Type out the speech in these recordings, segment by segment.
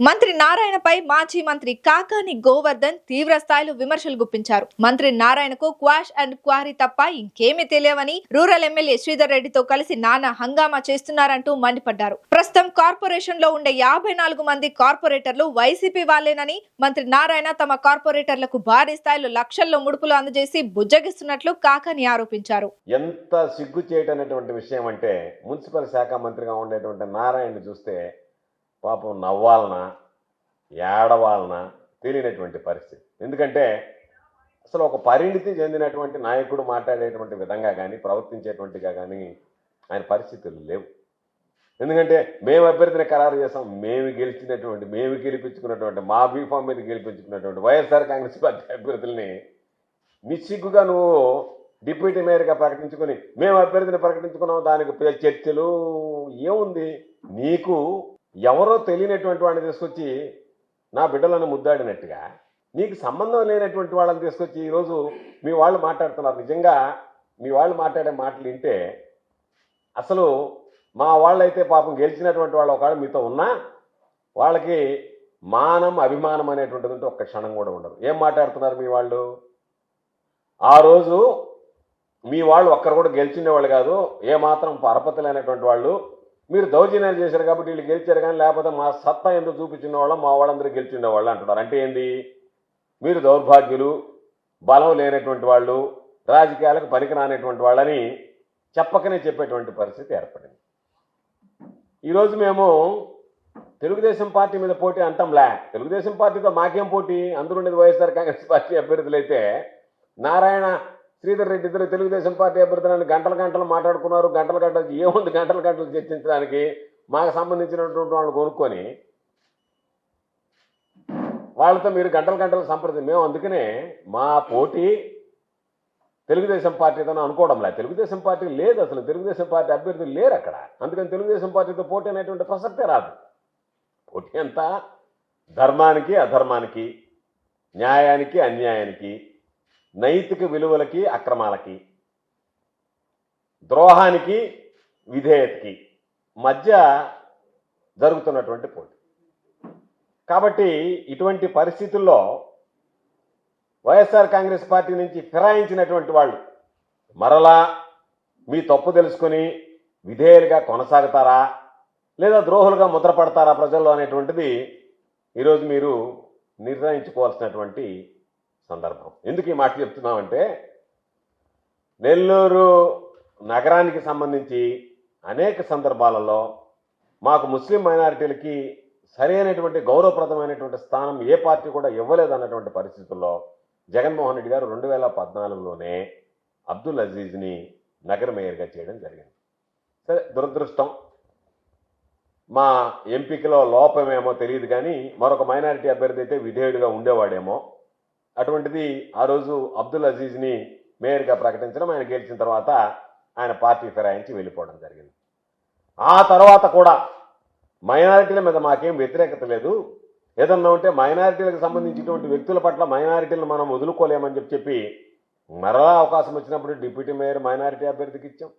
మంత్రి నారాయణపై మాజీ మంత్రి కాకాని గోవర్ధన్ తీవ్ర స్థాయిలో విమర్శలు గుప్పించారు. మంత్రి నారాయణకు క్వాష్ అండ్ క్వారీ తప్ప ఇంకేమీ తెలియవని రూరల్ ఎమ్మెల్యే శ్రీధర్ రెడ్డితో కలిసి నానా హంగామా చేస్తున్నారంటూ మండిపడ్డారు. ప్రస్తుతం కార్పొరేషన్లో ఉండే యాభై నాలుగు మంది కార్పొరేటర్లు వైసీపీ వాళ్ళేనని మంత్రి నారాయణ తమ కార్పొరేటర్లకు భారీ స్థాయిలో లక్షల్లో ముడుపులు అందజేసి బుజ్జగిస్తున్నట్లు కాకాని ఆరోపించారు. ఎంత సిగ్గు చేయటం విషయం అంటే మున్సిపల్ శాఖ మంత్రిగా ఉండేటువంటి నారాయణ చూస్తే పాపం నవ్వాలనా ఏడవాలనా తెలియనటువంటి పరిస్థితి. ఎందుకంటే అసలు ఒక పరిణితి చెందినటువంటి నాయకుడు మాట్లాడేటువంటి విధంగా కానీ ప్రవర్తించేటువంటిగా కానీ ఆయన పరిస్థితులు లేవు. ఎందుకంటే మేము అభ్యర్థిని ఖరారు చేస్తాం మేము గెలిచినటువంటి మేము గెలిపించుకున్నటువంటి మా బీఫామ్ మీద గెలిపించుకున్నటువంటి వైఎస్ఆర్ కాంగ్రెస్ పార్టీ అభ్యర్థుల్ని నిస్సిగ్గుగా నువ్వు డిప్యూటీ మేయర్గా ప్రకటించుకొని మేము అభ్యర్థిని ప్రకటించుకున్నాం దానికి చర్చలు ఏముంది? నీకు ఎవరో తెలియనటువంటి వాళ్ళని తీసుకొచ్చి నా బిడ్డలను ముద్దాడినట్టుగా నీకు సంబంధం లేనటువంటి వాళ్ళని తీసుకొచ్చి ఈరోజు మీ వాళ్ళు మాట్లాడుతున్నారు. నిజంగా మీ వాళ్ళు మాట్లాడే మాటలు వింటే అసలు మా వాళ్ళైతే పాపం గెలిచినటువంటి వాళ్ళు ఒకవేళ మీతో ఉన్నా వాళ్ళకి మానం అభిమానం అనేటువంటిది ఉంటే ఒక్క క్షణం కూడా ఉండదు. ఏం మాట్లాడుతున్నారు మీ వాళ్ళు? ఆ రోజు మీ వాళ్ళు ఒక్కరు కూడా గెలిచిన వాళ్ళు కాదు ఏ మాత్రం పరపతి లేనటువంటి వాళ్ళు మీరు దౌర్జన్యాలు చేశారు కాబట్టి వీళ్ళు గెలిచారు కానీ లేకపోతే మా సత్తా ఎందుకు చూపించిన వాళ్ళం మా వాళ్ళందరూ గెలిచిండే వాళ్ళు అంటున్నారు. అంటే ఏంది? మీరు దౌర్భాగ్యులు బలం లేనటువంటి వాళ్ళు రాజకీయాలకు పనికిరానటువంటి వాళ్ళని చెప్పకనే చెప్పేటువంటి పరిస్థితి ఏర్పడింది. ఈరోజు మేము తెలుగుదేశం పార్టీ మీద పోటీ అంటాంలే తెలుగుదేశం పార్టీతో మాకేం పోటీ? అందరూ ఉండేది వైఎస్ఆర్ కాంగ్రెస్ పార్టీ అభ్యర్థులైతే నారాయణ శ్రీధర్ రెడ్డి ఇద్దరు తెలుగుదేశం పార్టీ అభ్యర్థులను గంటలు గంటలు మాట్లాడుకున్నారు. గంటలు గంటలు ఏముంది? గంటలు గంటలు చర్చించడానికి మాకు సంబంధించినటువంటి వాళ్ళు కొనుక్కొని వాళ్ళతో మీరు గంటలు గంటలు సంప్రదించి మేము అందుకనే మా పోటీ తెలుగుదేశం పార్టీతో అనుకోవడంలా తెలుగుదేశం పార్టీ లేదు అసలు. తెలుగుదేశం పార్టీ అభ్యర్థులు లేరు అక్కడ. అందుకని తెలుగుదేశం పార్టీతో పోటీ అనేటువంటి ప్రసక్తే రాదు. పోటీ అంతా ధర్మానికి అధర్మానికి న్యాయానికి అన్యాయానికి నైతిక విలువలకి అక్రమాలకి ద్రోహానికి విధేయతకి మధ్య జరుగుతున్నటువంటి పోటీ. కాబట్టి ఇటువంటి పరిస్థితుల్లో వైఎస్ఆర్ కాంగ్రెస్ పార్టీ నుంచి ఫిరాయించినటువంటి వాళ్ళు మరలా మీ తప్పు తెలుసుకొని విధేయులుగా కొనసాగుతారా? లేదా ద్రోహులుగా ముద్రపడతారా ప్రజల్లో అనేటువంటిది ఈరోజు మీరు నిర్ణయించుకోవాల్సినటువంటి సందర్భం. ఎందుకు ఈ మాట చెప్తున్నామంటే నెల్లూరు నగరానికి సంబంధించి అనేక సందర్భాలలో మాకు ముస్లిం మైనారిటీలకి సరైనటువంటి గౌరవప్రదమైనటువంటి స్థానం ఏ పార్టీ కూడా ఇవ్వలేదన్నటువంటి పరిస్థితుల్లో జగన్మోహన్ రెడ్డి గారు రెండు వేల పద్నాలుగులోనే అబ్దుల్ అజీజ్ని నగర మేయర్గా చేయడం జరిగింది. సరే దురదృష్టం. మా ఎంపికలో లోపమేమో తెలియదు కానీ మరొక మైనారిటీ అభ్యర్థి అయితే విధేయుడిగా ఉండేవాడేమో. అటువంటిది ఆ రోజు అబ్దుల్ అజీజ్ని మేయర్గా ప్రకటించడం ఆయన గెలిచిన తర్వాత ఆయన పార్టీ ఫిరాయించి వెళ్ళిపోవడం జరిగింది. ఆ తర్వాత కూడా మైనారిటీల మీద మాకేం వ్యతిరేకత లేదు. ఏదన్నా ఉంటే మైనారిటీలకు సంబంధించినటువంటి వ్యక్తుల పట్ల మైనారిటీలను మనం వదులుకోలేమని చెప్పి చెప్పి మరలా అవకాశం వచ్చినప్పుడు డిప్యూటీ మేయర్ మైనారిటీ అభ్యర్థికి ఇచ్చాం.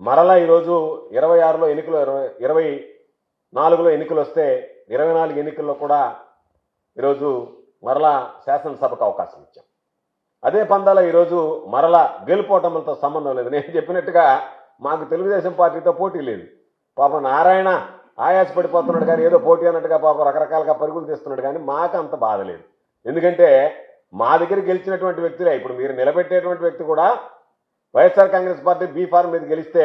మరలా ఈరోజు ఇరవై ఆరులో ఎన్నికలు ఇరవై ఇరవై నాలుగులో ఎన్నికలు వస్తే ఇరవై నాలుగు ఎన్నికల్లో కూడా ఈరోజు మరలా శాసనసభకు అవకాశం ఇచ్చాం. అదే పందాల ఈరోజు మరలా గెలుపోవటంతో సంబంధం లేదు. నేను చెప్పినట్టుగా మాకు తెలుగుదేశం పార్టీతో పోటీ లేదు. పాపం నారాయణ ఆయాసపడిపోతున్నాడు కానీ ఏదో పోటీ అన్నట్టుగా పాపం రకరకాలుగా పరుగులు తీస్తున్నాడు కానీ మాకు అంత బాధ లేదు. ఎందుకంటే మా దగ్గర గెలిచినటువంటి వ్యక్తులే. ఇప్పుడు మీరు నిలబెట్టేటువంటి వ్యక్తి కూడా YSR Congress party B form మీద గెలిస్తే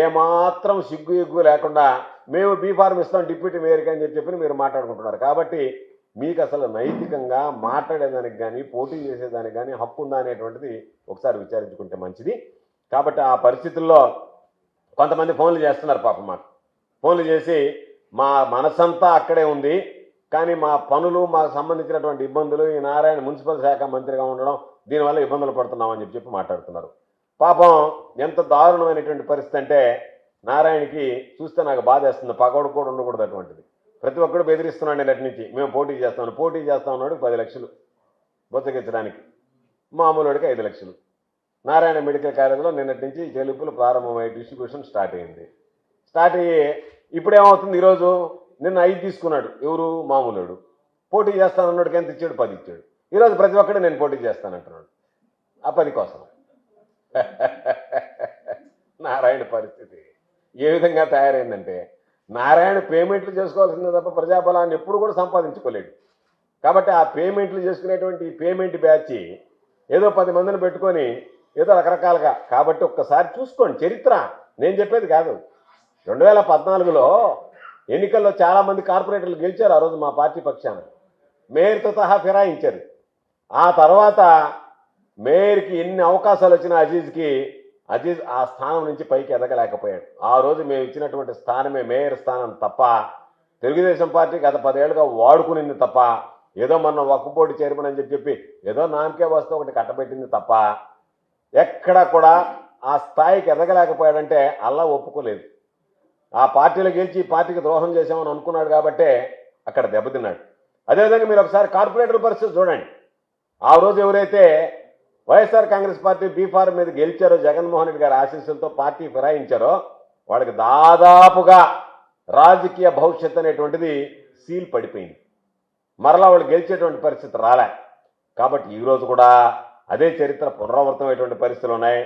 ఏమాత్రం సిగ్గు ఎగ్గు లేకుండా మేము బీ ఫార్మ్ ఇస్తాం డిప్యూటీ మేయర్కి అని చెప్పి చెప్పి మీరు మాట్లాడుకుంటున్నారు. కాబట్టి మీకు అసలు నైతికంగా మాట్లాడేదానికి కానీ పోటీ చేసేదానికి కానీ హక్కు ఉందా అనేటువంటిది ఒకసారి విచారించుకుంటే మంచిది. కాబట్టి ఆ పరిస్థితుల్లో కొంతమంది ఫోన్లు చేస్తున్నారు పాపం మాకు. ఫోన్లు చేసి మా మనసంతా అక్కడే ఉంది. కానీ మా పనులు మాకు సంబంధించినటువంటి ఇబ్బందులు ఈ నారాయణ మున్సిపల్ శాఖ మంత్రిగా ఉండడం దీనివల్ల ఇబ్బందులు పడుతున్నామని చెప్పి చెప్పి మాట్లాడుతున్నారు. పాపం ఎంత దారుణమైనటువంటి పరిస్థితి అంటే నారాయణకి చూస్తే నాకు బాధ వేస్తుంది పగోడు కూడా ఉండకూడదు అటువంటిది. ప్రతి ఒక్కడు బెదిరిస్తున్నాడు నిన్నటి నుంచి. మేము పోటీ చేస్తాను పోటీ చేస్తా ఉన్నాడు పది లక్షలు బుచ్చగించడానికి. మామూలు వాడికి ఐదు లక్షలు. నారాయణ మెడికల్ కాలేజీలో నిన్నటి నుంచి చెల్లింపులు ప్రారంభమయ్యే డిస్ట్రిబ్యూషన్ స్టార్ట్ అయింది. స్టార్ట్ అయ్యి ఇప్పుడేమవుతుంది ఈరోజు? నిన్న ఐదు తీసుకున్నాడు. ఎవరు? మామూలుడు పోటీ చేస్తానన్నాడికి ఎంత ఇచ్చాడు? పది ఇచ్చాడు. ఈరోజు ప్రతి ఒక్కడు నేను పోటీ చేస్తానంటున్నాడు ఆ పది కోసం. నారాయణ పరిస్థితి ఏ విధంగా తయారైందంటే నారాయణ పేమెంట్లు చేసుకోవాల్సిందే తప్ప ప్రజాబలాన్ని ఎప్పుడు కూడా సంపాదించుకోలేడు. కాబట్టి ఆ పేమెంట్లు చేసుకునేటువంటి పేమెంట్ బ్యాచ్ ఏదో పది మందిని పెట్టుకొని ఏదో రకరకాలుగా కాబట్టి ఒక్కసారి చూసుకోండి. చరిత్ర. నేను చెప్పేది కాదు. రెండు వేల పద్నాలుగులో ఎన్నికల్లో చాలామంది కార్పొరేటర్లు గెలిచారు ఆ రోజు మా పార్టీ పక్షాన. మేయర్తో సహా ఫిరాయించారు. ఆ తర్వాత మేయర్కి ఎన్ని అవకాశాలు వచ్చినా అజీజ్కి అజీజ్ ఆ స్థానం నుంచి పైకి ఎదగలేకపోయాడు. ఆ రోజు మేము ఇచ్చినటువంటి స్థానమే మేయర్ స్థానం తప్ప తెలుగుదేశం పార్టీ గత పదేళ్ళుగా వాడుకునింది తప్ప ఏదో మన ఒక్కపోటీ చైర్మన్ అని చెప్పి చెప్పి ఏదో నామకే వస్తే ఒకటి కట్టబెట్టింది తప్ప ఎక్కడ కూడా ఆ స్థాయికి ఎదగలేకపోయాడంటే అల్లా ఒప్పుకోలేదు. ఆ పార్టీలో గెలిచి ఈ పార్టీకి ద్రోహం చేశామని అనుకున్నాడు కాబట్టే అక్కడ దెబ్బతిన్నాడు. అదేవిధంగా మీరు ఒకసారి కార్పొరేటర్ పరిస్థితి చూడండి. ఆ రోజు ఎవరైతే వైఎస్ఆర్ కాంగ్రెస్ పార్టీ బీఫారం మీద గెలిచారో జగన్మోహన్ రెడ్డి గారి ఆశీస్సులతో పార్టీ ఫిరాయించారో వాళ్ళకి దాదాపుగా రాజకీయ భవిష్యత్ అనేటువంటిది సీల్ పడిపోయింది. మరలా వాళ్ళు గెలిచేటువంటి పరిస్థితి రాలే. కాబట్టి ఈరోజు కూడా అదే చరిత్ర పునరావృతమైనటువంటి పరిస్థితులు ఉన్నాయి.